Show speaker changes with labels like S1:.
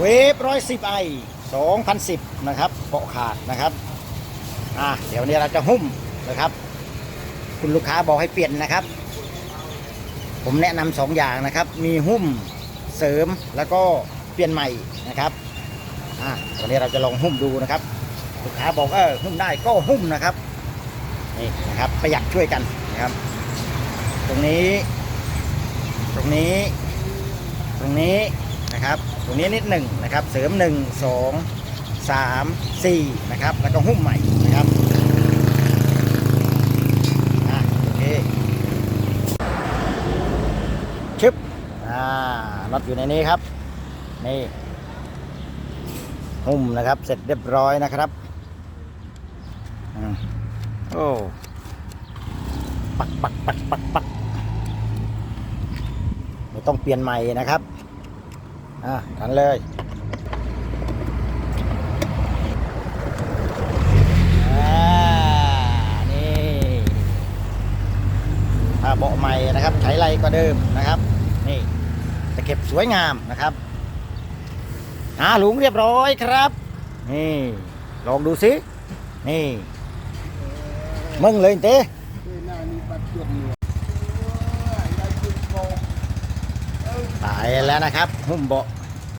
S1: เวฟร้อยสิบไอสองพันสิบนะครับเบาะขาดนะครับอ่าเดี๋ยวนี้เราจะหุ้มนะครับ คุณลูกค้าบอกให้เปลี่ยนนะครับ ผมแนะนำสองอย่างนะครับ มีหุ้มเสริมแล้วก็เปลี่ยนใหม่นะครับอ่าวันนี้เราจะลองหุ้มดูนะครับ ลูกค้าบอกเออหุ้มได้ก็หุ้มนะครับนี่นะครับประหยัดช่วยกันนะครับ ตรงนี้ ตรงนี้ ตรงนี้ นะครับตรงนี้นิดหนึ่งนะครับ เสริมหนึ่งสองสามสี่นะครับ แล้วก็หุ้มใหม่นะครับโอเคชึบอ่าน็อตอยู่ในนี้ครับ นี่หุ้มนะครับ เสร็จเรียบร้อยนะครับอโอ้ปักปักปักปักปักไม่ต้องเปลี่ยนใหม่นะครับ อะกันเลยอ่านี่ถ้าเบาะใหม่นะครับใช้ไรก็เดิมนะครับ นี่ตะเข็บสวยงามนะครับหาหลุมเรียบร้อยครับ นี่ลองดูสินี่ มึงเลยเต้ แล้วนะครับ หุ้มเบาะ